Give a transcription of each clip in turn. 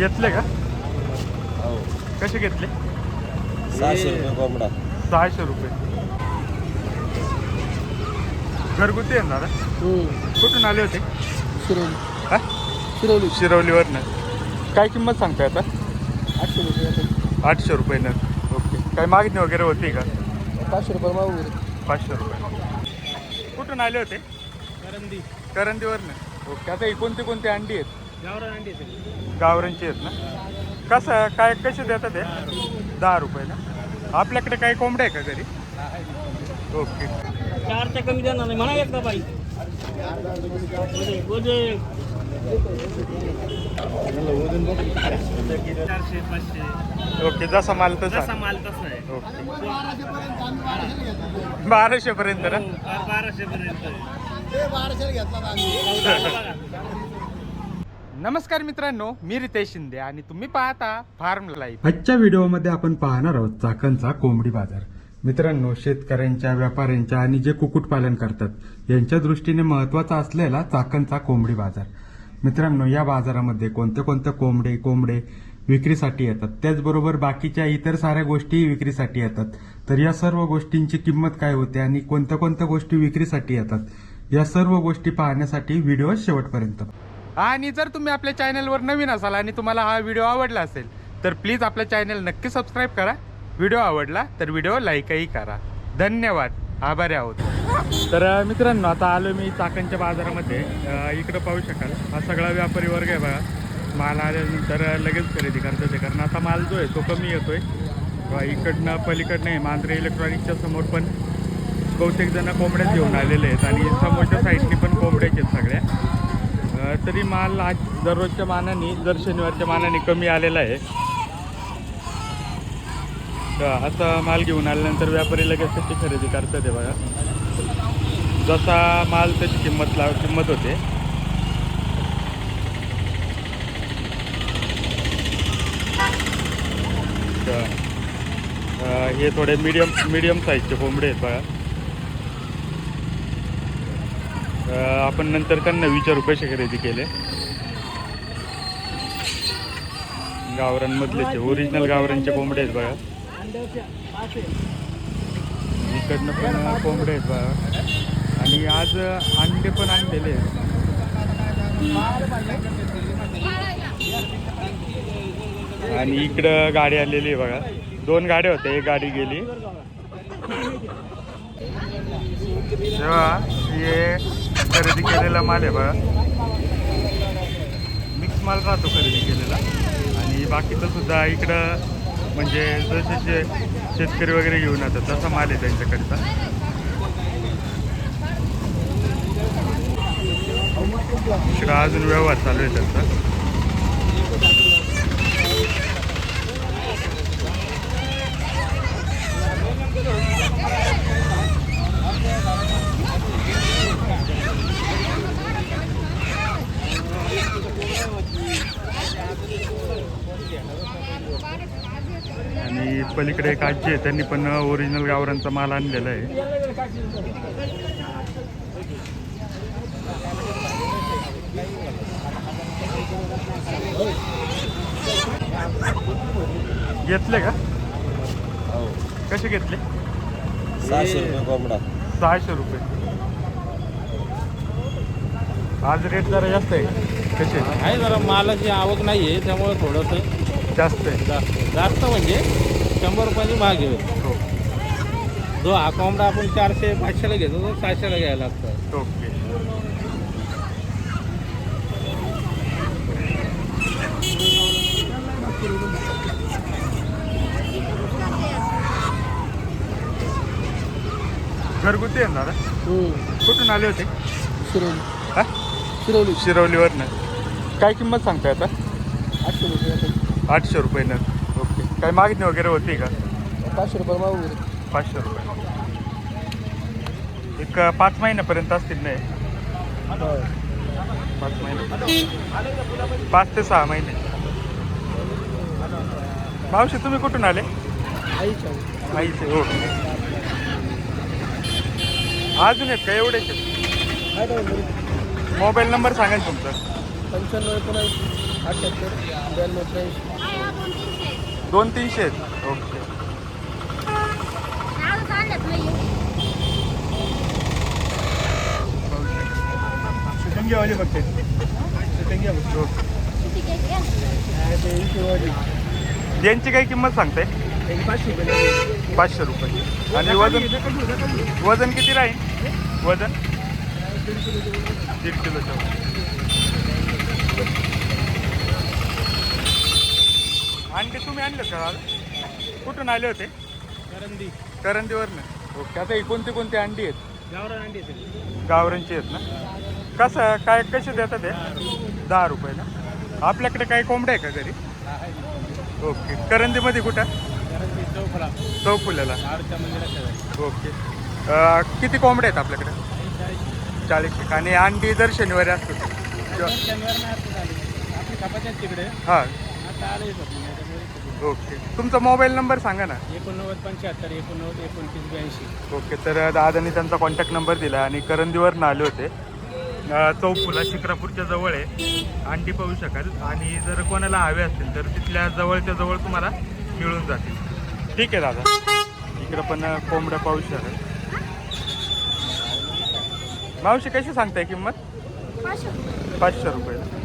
घेतले का? हो कसे घेतले? सहाशे रुपये कोंबडा. सहाशे रुपये. घरगुती आहे ना दादा कुठून आले होते? शिरवली हा? शिरवली शिरवलीवरनं काय किंमत सांगताय आता? आठशे रुपये आता. आठशे रुपये न ओके. काय मागणी वगैरे होती का? पाचशे रुपये मागू गेले पाचशे रुपये. कुठून आले होते? करंदी. करंदीवरनं. ओके. आता ही कोणती कोणती अंडी आहेत? गावरांची आहेत ना? कसं काय कसे देतात ते दहा रुपये ना आपल्याकडे काही कोंबड्या आहे का घरी? ओके. चारच्या कमी देणार नाही. म्हणा एकदा बाई. चारशे पाचशे. ओके जसा माल तसा. जसा माल तसा आहे. ओके. बाराशे पर्यंत ना? बाराशे पर्यंत नमस्कार मित्रांनो मी रितेश शिंदे आणि तुम्ही पाहता फार्म लाईफ आजच्या व्हिडिओमध्ये आपण पाहणार आहोत चाकणचा कोंबडी बाजार. मित्रांनो शेतकऱ्यांच्या व्यापाऱ्यांच्या आणि जे कुक्कुटपालन करतात यांच्या दृष्टीने महत्त्वाचा असलेला चाकणचा कोंबडी बाजार. मित्रांनो या बाजारामध्ये कोणते कोणते कोंबडे कोंबडे विक्रीसाठी येतात? त्याचबरोबर बाकीच्या इतर साऱ्या गोष्टीही विक्रीसाठी येतात. तर या सर्व गोष्टींची किंमत काय होते आणि कोणत्या कोणत्या गोष्टी विक्रीसाठी येतात? या सर्व गोष्टी पाहण्यासाठी व्हिडिओ शेवटपर्यंत आणि जर तुम्ही आपल्या चॅनलवर नवीन असाल आणि तुम्हाला हा व्हिडिओ आवडला असेल तर प्लीज आपल्या चॅनल नक्की सबस्क्राईब करा. व्हिडिओ आवडला तर व्हिडिओ लाईकही करा. धन्यवाद. आभारी आहोत. तर मित्रांनो आता आलो मी चाकणच्या बाजारामध्ये. इकडं पाहू शकाल. हा सगळा व्यापारी वर्ग आहे बघा. माल आल्यानंतर लगेच खरेदी करतात ते कारण आता माल जो आहे तो कमी येतो आहे इकडनं पलीकडनं आहे मांजरे इलेक्ट्रॉनिकच्या समोर पण बहुतेक जण कोंबड्याच घेऊन आलेले आहेत आणि समोरच्या साईडनी पण कोंबड्याचे आहेत सगळ्या. तरी माल आज दररोजच्या मानाने दर शनिवारच्या मानाने कमी आलेला आहे. तर असा माल घेऊन आल्यानंतर व्यापारी लगेच त्याची खरेदी करतात आहे बघा. जसा माल त्याची किंमत लाव किंमत होते. तर, हे थोडे मीडियम मीडियम साईजचे कोंबडे आहेत बघा अ, आपण नंतर त्यांना विचारू कसे खरेदी केले. गावरांमधलेचे ओरिजिनल गावरांचे कोंबडे आहेत बघा. इकडनं पण कोंबडे आहेत बघा. आणि आज अंडे पण आणलेले आहेत. आणि इकडं गाडी आलेली आहे बघा. दोन गाड्या होत्या एक गाडी गेली. तेव्हा हे खरेदी केलेला माल आहे बघा. मिक्स माल राहतो खरेदी केलेला. आणि बाकीचं सुद्धा इकडं म्हणजे जसे जे शेतकरी वगैरे घेऊन येतात तसा माल आहे त्यांच्याकडचा. इकडं अजून व्यवहार चालू आहे त्यांचा. आणि पलीकडे एक आजी आहे त्यांनी पण ओरिजिनल गावरांचा माल आणलेला आहे. घेतले का? हो कसे घेतले? सहाशे रुपये कोंबडा. सहाशे रुपये. आज रेट जरा जास्त आहे. कसे? आहे जरा मालाची आवक नाही आहे त्यामुळे थोडंसं जास्त आहे. जास्त जास्त म्हणजे शंभर रुपयाची महाग आहे. हो. जो हा कोंबडा आपण चारशे पाचशेला घेतो तो सहाशेला घ्यायला लागतं. ओके. घरगुती आहे ना दादा कुठून आले होते? शिरवली हा? शिरवली शिरवलीवरनं काय किंमत सांगताय आता? आठशे रुपये. आठशे रुपयानं ओके काय मागणी वगैरे होती का? पाचशे रुपये मागू पाचशे रुपये. एक पाच महिन्यापर्यंत असतील नाही? पाच महिने. पाच ते सहा महिने. मावशी तुम्ही कुठून आले? आईच्या आईचे हो. अजून आहेत का? एवढेच आहेत? मोबाईल नंबर सांगा ना तुमचा. पंच्याण्णव एकोणऐंशी अठ्ठ्याहत्तर ब्याण्णव त्र्याऐंशी. दोन तीनशे आहेत. ओके. बघते यांची काय किंमत सांगते पाचशे रुपये. आणि वजन? वजन किती राहील? वजन? दीड किलोचं आणले का कुठून आले होते? करंदी. करंदीवरनं. ओके आता ही कोणती कोणती अंडी आहेत? गावरान अंडी येते गावरांची आहेत ना? कसं काय कसे देतात ते दहा रुपये ना आपल्याकडे काही कोंबड्या आहे का घरी? ओके करंदीमध्ये कुठं? करंदी चौफळा चौफुल्याला. आरच्या मंदिराच्या ओके. अं, किती कोंबड्या आहेत आपल्याकडे? चाळीस आणि अंडी दर शनिवारी असतात. किंवा- शनिवार नाही असं झाली आपली कपाच्या तिकडे. हां. आता आले होते ओके. तुमचा मोबाईल नंबर सांगा ना. एकोणनव्वद पंच्याहत्तर एकोणनव्वद एकोणतीस ब्याऐंशी. ओके तर दादानी त्यांचा कॉन्टॅक्ट नंबर दिला आणि करंदीवरनं आले होते. अं, चौफुला शिक्रापूरच्या जवळ आहे. अंडी पाहू शकाल. आणि जर कोणाला हवे असतील तर तिथल्या जवळच्या जवळ तुम्हाला मिळून जातील. ठीक आहे दादा. इकडं पण कोंबड्या पाहू शकाल. मावशी कशी सांगताय किंमत? पाचशे रुपये.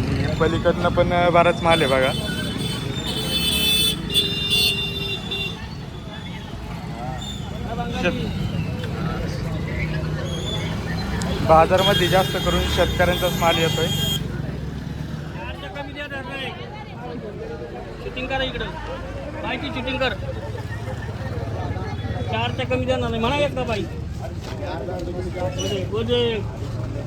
आणि पलीकडनं पण बराच माल आहे बघा. शेत बाजारमध्ये जास्त करून शेतकऱ्यांचाच माल येतोय. कमी द्या करा इकडं. कर. चारच्या कमी देणार नाही. म्हणा एकदा बाई.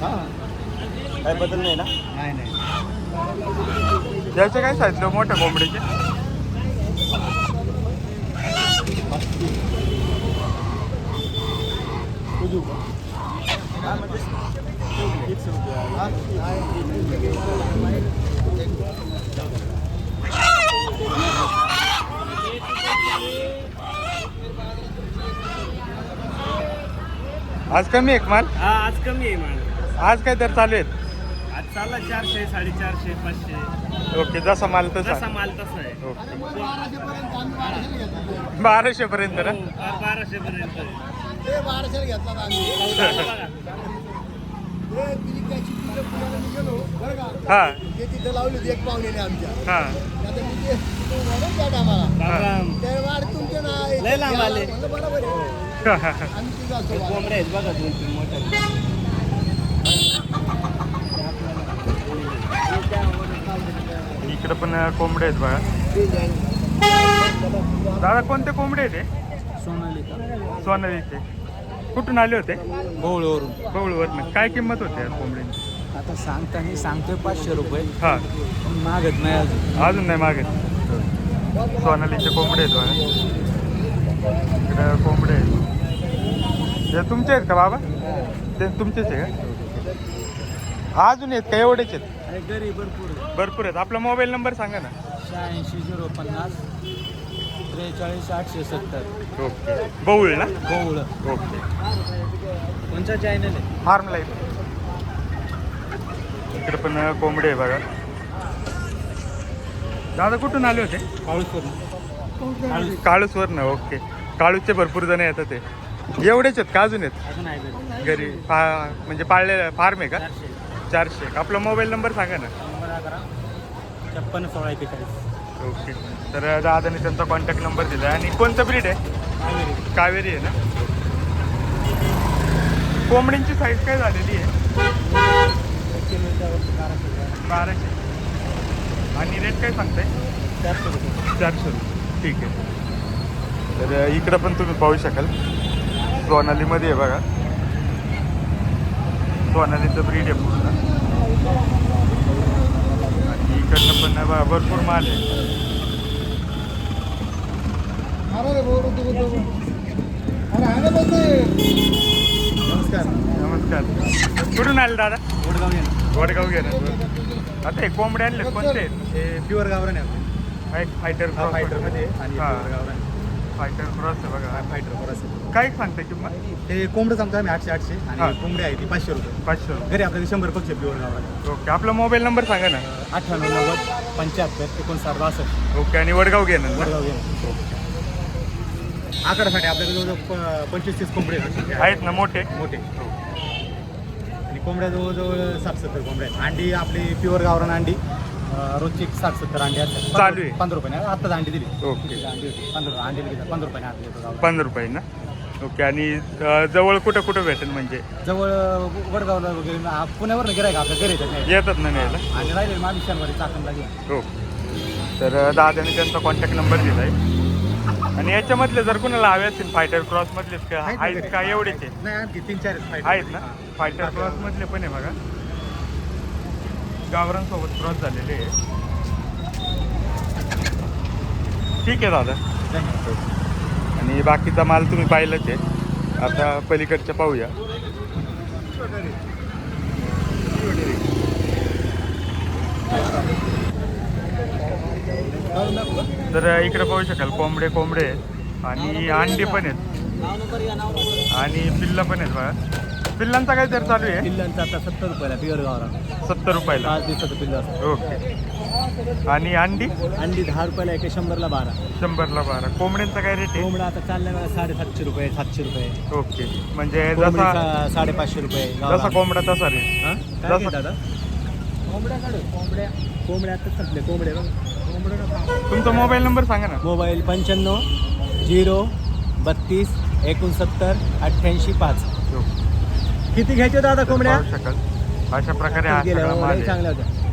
काय बदल नाही ना? नाही नाही. याचे काय सांगितलं मोठ्या कोंबडीचे? आज कमी आहे का माल? हा आज कमी आहे माल. आज काय दर चालू आहेत? आज चालला चारशे साडेचारशे पाचशे. ओके जसा माल तसा. जसा माल तसा आहे. ओके. बाराशे पर्यंत ना? बाराशे पर्यंत हा तिथे लावली होती एक पाहुण्याने आमच्या. हा. आता मी ते त्या टायमाला ते वाढ तुमचे ना लय लांब आले. म्हणलं बरोबर आहे. आम्ही तिथं असतो. वाढ. कोंबड्या आहेत बघा दोन तीन मोठ्या. इकडे पण कोंबडे आहेत बघा दादा कोणते कोंबडे आहेत ते सोनालिका सोनालीचे. कुठून आले होते? बोळवरून बवळवरनं काय किंमत होते या कोंबडीची? आता सांगताना सांगतोय पाचशे रुपये. हा. मागत नाही अजून. अजून नाही मागे सोनालीचे कोंबडे आहेत बघा इकडे कोंबडे आहेत. तुमचे आहेत का बाबा? ते तुमचेच आहे का? अजून आहेत का? एवढेच आहेत. अरे घरी भरपूर आहे. भरपूर आहेत. आपला मोबाईल नंबर सांगा ना. शहाऐंशी झिरो पन्नास त्रेचाळीस आठशे सत्तर. ओके. बवळ ना? बोवळ ओके. कोणचा चॅनल आहे? Farm life. इकडे पण कोंबडे आहे बघा. दादा कुठून आले होते? काळूस काळूसवर ना ओके. काळूसचे भरपूर जण येतात ते. एवढेच आहेत का? अजून आहेत? अजून आहे घरी. घरी पा म्हणजे पाळले फार्म आहे का? चारशे. चारशे. आपला मोबाईल नंबर सांगा ना. नंबर अकरा छप्पन्न सोळा एकेचाळीस ओके. तर दादाने त्यांचा कॉन्टॅक्ट नंबर दिला आणि कोणतं ब्रीड आहे? कावेरी. आहे ना? कोंबडींची साईज काय झालेली आहे? बाराशे आणि रेट काय सांगताय? चारशे रुपये. चारशे रुपये. ठीक आहे. तर इकडं पण तुम्ही पाहू शकाल. सोनालीमध्ये आहे बघा. सोनालीचं ब्रीड आहे पूर्ण. आणि इकडनं पण भरपूर माल आहे. आहे नमस्कार. नमस्कार. कुठून आले दादा? वडगाव ये वडगाव घेणार आता हे कोंबडे आणले कोणते? हे प्युअर गावरान आहे. फायटर हा फायटरमध्ये आणि फायटर क्रॉस आहे. बघा. फायटर परत काय सांगते किंमत? हे कोंबडं सांगतो आम्ही आठशे आठशे. हा. आणि कोंबडी आहे ती पाचशे रुपये. पाचशे रुपये. घरी आपल्याकडे शंभर पक्ष प्युअर गावरान ओके आपला मोबाईल नंबर सांगा ना. अठ्ठ्याण्णव नव्वद पंच्याहत्तर एकोणसाठ बासष्ट. ओके आणि वडगाव घेणार ना. वडगाव ये आकडासाठी आपल्याकडे जवळजवळ प- पंचवीस तीस कोंबडे आहेत. आहेत ना मोठे? मोठे. आणि कोंबड्या जवळजवळ साठ सत्तर कोंबड्या आहेत. अंडी आपली प्युअर गावरान अंडी अं, रोजची साठ सत्तर अंडी असतात. चालू आहे. पंधरा रुपयाने. आत्ताच अंडी दिली. ओके. अंडी होती. पंधरा अंडी दिली पंधरा रुपयाने अंडी देतो गावरान. पंधरा रुपये ना. ओके आणि अं, जवळ कुठं कुठं भेटेल म्हणजे? जवळ वडगावला वगैरे आ- पुण्यावर गिरायक आपल्या घरी येतात नाही. येतात ना न्यायला? आणि राहिले मामिशांमध्ये चाकणला घेऊन. हो. तर अं, दादाने त्यांचा कॉन्टॅक्ट नंबर दिलाय. आणि याच्यामधले जर कुणाला हवे असतील फायटर क्रॉस मधलेच का आहेत ना. का एवढेच आहेत नाही आणखी तीन चार आहेत ना. फायटर क्रॉस मधले पण आहे बघा. गावरांसोबत क्रॉस झालेले आहे. ठीक आहे दादा. आणि बाकीचा माल तुम्ही पाहिलंच आहे. आता पलीकडच्या पाहूया. तर इकडे पाहू शकाल कोंबडे कोंबडे आणि अंडी पण आहेत. आणि पिल्लं पण आहेत बघा. पिल्लांचा काय दर चालू आहे? पिल्लांचं आता सत्तर रुपयाला प्युअर गावरान. सत्तर रुपयाला. पाच दिवसाचं पिल्लं ओके. आणि अंडी? अंडी दहा रुपयाला एक शंभरला बारा. शंभरला बारा. कोंबड्यांचा काय रेट आहे? कोंबडा आता चालल्या साडेसातशे रुपये सातशे रुपये. ओके. म्हणजे जसा साडेपाचशे रुपये जसा गावरान. कोंबडा तसा रेट हा? जसा- घेता दादा? कोंबड्या काढू. कोंबड्या. कोंबड्या आताच संपले कोंबड्या. कोंबड्या तुमचा मोबाईल नंबर सांगा ना. मोबाईल पंच्याण्णव झिरो बत्तीस एकोणसत्तर अठ्ठ्याऐंशी पाच. किती घ्यायचे दादा कोंबड्या? पाहू शकाल. अशा प्रकारे हा गेल्या सगळा माल आहे. चांगल्या होत्या.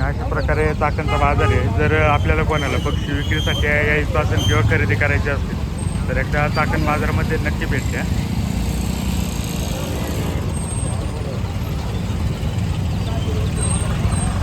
अशा प्रकारे चाकणचा बाजार आहे. जर आपल्याला कोणाला पक्षी विक्रीसाठी यायचं असेल किंवा खरेदी करायची असेल तर एकदा चाकण बाजारामध्ये नक्की भेट द्या.